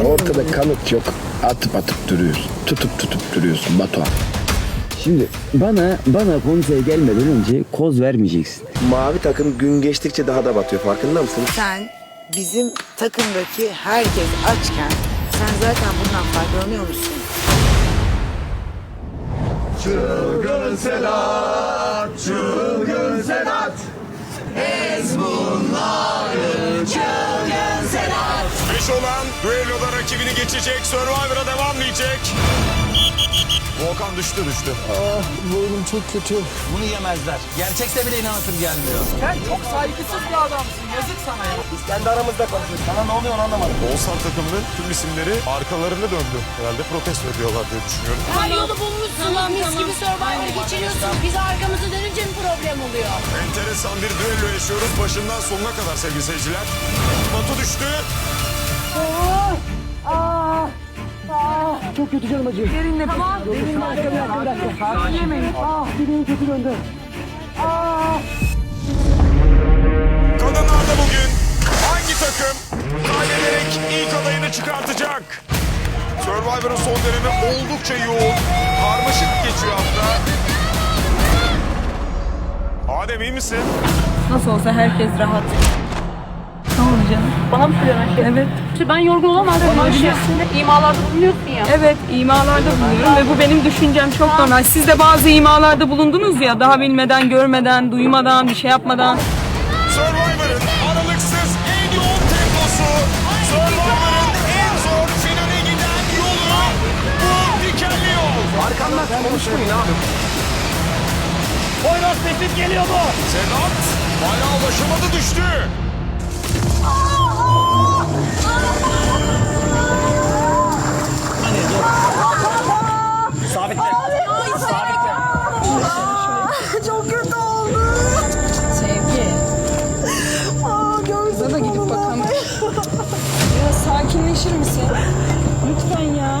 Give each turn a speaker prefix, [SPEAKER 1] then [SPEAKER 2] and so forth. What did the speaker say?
[SPEAKER 1] Ortada kanıt yok. Atıp atıp duruyorsun. Tutup tutup duruyorsun Batuhan.
[SPEAKER 2] Şimdi bana bana konseye gelmeden önce koz vermeyeceksin.
[SPEAKER 1] Mavi takım gün geçtikçe daha da batıyor. Farkında mısın?
[SPEAKER 3] Sen bizim takımdaki herkes açken sen zaten bundan faydalanıyor musun?
[SPEAKER 4] Beş olan düelloda rakibini geçecek. Survivor'a devam diyecek. Volkan düştü düştü.
[SPEAKER 5] Bunu yemezler. Gerçekse bile inanasım gelmiyor.
[SPEAKER 6] Sen çok saygısız bir adamsın. Yazık sana ya.
[SPEAKER 5] Biz kendi aramızda konuşuyoruz. Sana ne oluyor onu anlamadım.
[SPEAKER 4] Oğuzhan takımının tüm isimleri arkalarını döndü. Herhalde protesto ediyorlar diye düşünüyorum.
[SPEAKER 7] Her yolu bulmuşsun, mis gibi Survivor geçiriyorsun. Biz arkamızı dönünce mi problem oluyor?
[SPEAKER 4] Enteresan bir düello yaşıyoruz başından sonuna kadar sevgili seyirciler. Batu düştü. Kadınlarda bugün hangi takım kaybederek ilk adayını çıkartacak? Survivor'ın son dönemi oldukça yoğun. Karmaşık geçiyor hafta. Adem iyi misin?
[SPEAKER 8] Nasıl olsa herkes rahat. Tamam canım. Bana mı söylüyorsun Ayşe? Evet.
[SPEAKER 7] Ben yorgun olamaz mıyım Ayşe? İmalarda bulunuyorsun ya.
[SPEAKER 8] Evet imalarda bulunuyorum ve bu benim düşüncem çok normal. Siz de bazı imalarda bulundunuz ya daha bilmeden, görmeden, duymadan, bir şey yapmadan.
[SPEAKER 4] Survivor'ın aralıksız en yoğun temposu. Survivor'ın en zor finale giden yolu. Bu dikenli yol.
[SPEAKER 5] Arkamdan konuşmayın abi. Poyraz tehdit geliyor bu.
[SPEAKER 4] Sedat bayrağa ulaşamadı düştü.
[SPEAKER 5] Sabitle. Sabitle.
[SPEAKER 8] Sevgi. Kıza da gidip bakalım. Biraz sakinleşir misin? Lütfen ya.